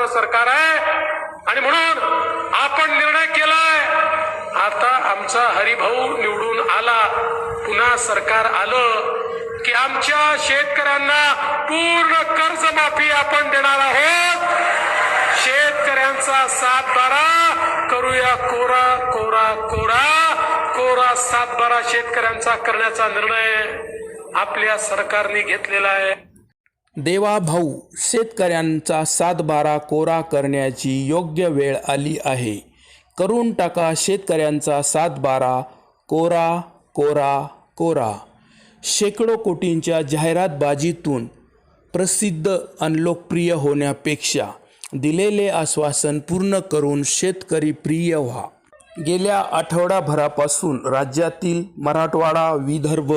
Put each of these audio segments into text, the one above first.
करणारं सरकार आहे. आणि म्हणून आपण निर्णय केलाय. आता आमचा हरिभाऊ निवडून आला. पुन्हा सरकार आलं की आमच्या शेतकऱ्यांना पूर्ण कर्जमाफी आपण देणार आहोत. शेतकऱ्यांचा सात बारा करूया कोरा कोरा कोरा. कोरा सात बारा शेतकऱ्यांचा करण्याचा निर्णय आपल्या सरकारने घेतलेला आहे. देवा भाऊ शेतकऱ्यांचा सातबारा कोरा करण्याची योग्य वेळ आली आहे. करून टाका शेतकऱ्यांचा सातबारा कोरा कोरा कोरा. शेकडो कोटींच्या जाहिरातबाजीतून प्रसिद्ध अनलोकप्रिय लोकप्रिय होण्यापेक्षा दिलेले आश्वासन पूर्ण करून शेतकरी प्रिय व्हा. गेल्या आठवडाभरापासून राज्यातील मराठवाडा विदर्भ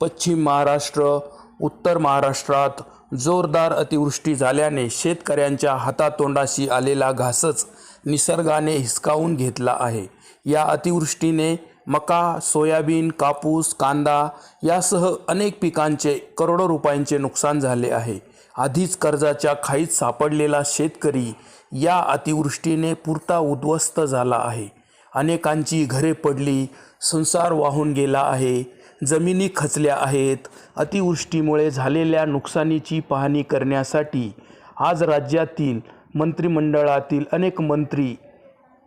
पश्चिम महाराष्ट्र उत्तर महाराष्ट्रात जोरदार अतिवृष्टी झाल्याने शेतकऱ्यांच्या हातातोंडाशी आलेला घासच निसर्गाने हिसकावून घेतला आहे. या अतिवृष्टीने मका सोयाबीन कापूस कांदा यासह अनेक पिकांचे करोडो रुपयांचे नुकसान झाले आहे. आधीच कर्जाच्या खाईत सापडलेला शेतकरी या अतिवृष्टीने पुरता उद्ध्वस्त झाला आहे. अनेकांची घरे पडली संसार वाहून गेला आहे. जमिनी खचल्या आहेत. अतिवृष्टीमुळे झालेल्या नुकसानीची पाहणी करण्यासाठी आज राज्यातील मंत्रिमंडळातील अनेक मंत्री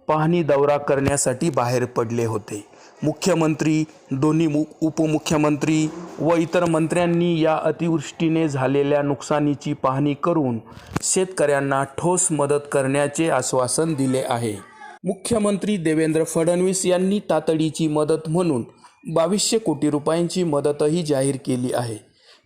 पाहणी दौरा करण्यासाठी बाहेर पडले होते. मुख्यमंत्री दोन्ही मु उपमुख्यमंत्री व इतर मंत्र्यांनी या अतिवृष्टीने झालेल्या नुकसानीची पाहणी करून शेतकऱ्यांना ठोस मदत करण्याचे आश्वासन दिले आहे. मुख्यमंत्री देवेंद्र फडणवीस यांनी तातडीची मदत म्हणून बावीसशे कोटी रुपयांची मदतही जाहीर केली आहे.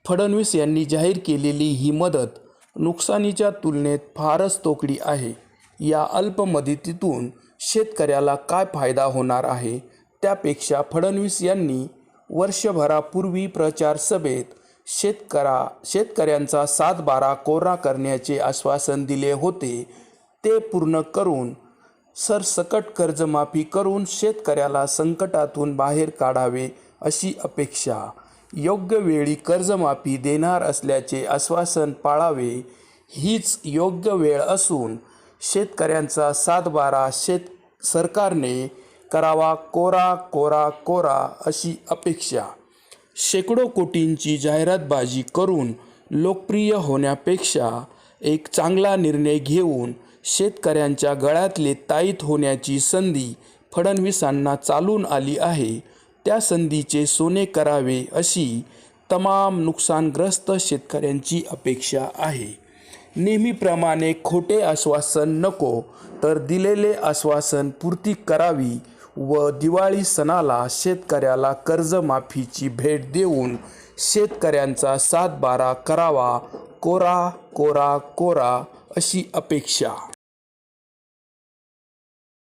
फडणवीस यांनी जाहीर केलेली ही मदत नुकसानीच्या तुलनेत फारच तोकडी आहे. या अल्प मदतीतून शेतकऱ्याला काय फायदा होणार आहे त्यापेक्षा फडणवीस यांनी वर्षभरापूर्वी प्रचार सभेत शेतकरा शेतकऱ्यांचा सात बारा कोरा करण्याचे आश्वासन दिले होते ते पूर्ण करून सरसकट कर्जमाफी करून शेतकऱ्याला संकटातून बाहेर काढावे अशी अपेक्षा. योग्य वेळी कर्जमाफी देणार असल्याचे आश्वासन पाळावे हीच योग्य वेळ असून शेतकऱ्यांचा सातबारा शेत सरकारने करावा कोरा कोरा कोरा अशी अपेक्षा. शेकडो कोटींची जाहिरातबाजी करून लोकप्रिय होण्यापेक्षा एक चांगला निर्णय घेऊन शेतकऱ्यांच्या गळ्यातले ताईत होण्याची संधी फडणवीसांना चालून आली आहे. त्या संधीचे सोने करावे अशी तमाम नुकसानग्रस्त शेतकऱ्यांची अपेक्षा आहे. नेहमीप्रमाणे खोटे आश्वासन नको तर दिलेले आश्वासन पूर्ती करावी व दिवाळी सणाला शेतकऱ्याला कर्जमाफीची भेट देऊन शेतकऱ्यांचा सातबारा करावा. कोरा कोरा कोरा अशी अपेक्षा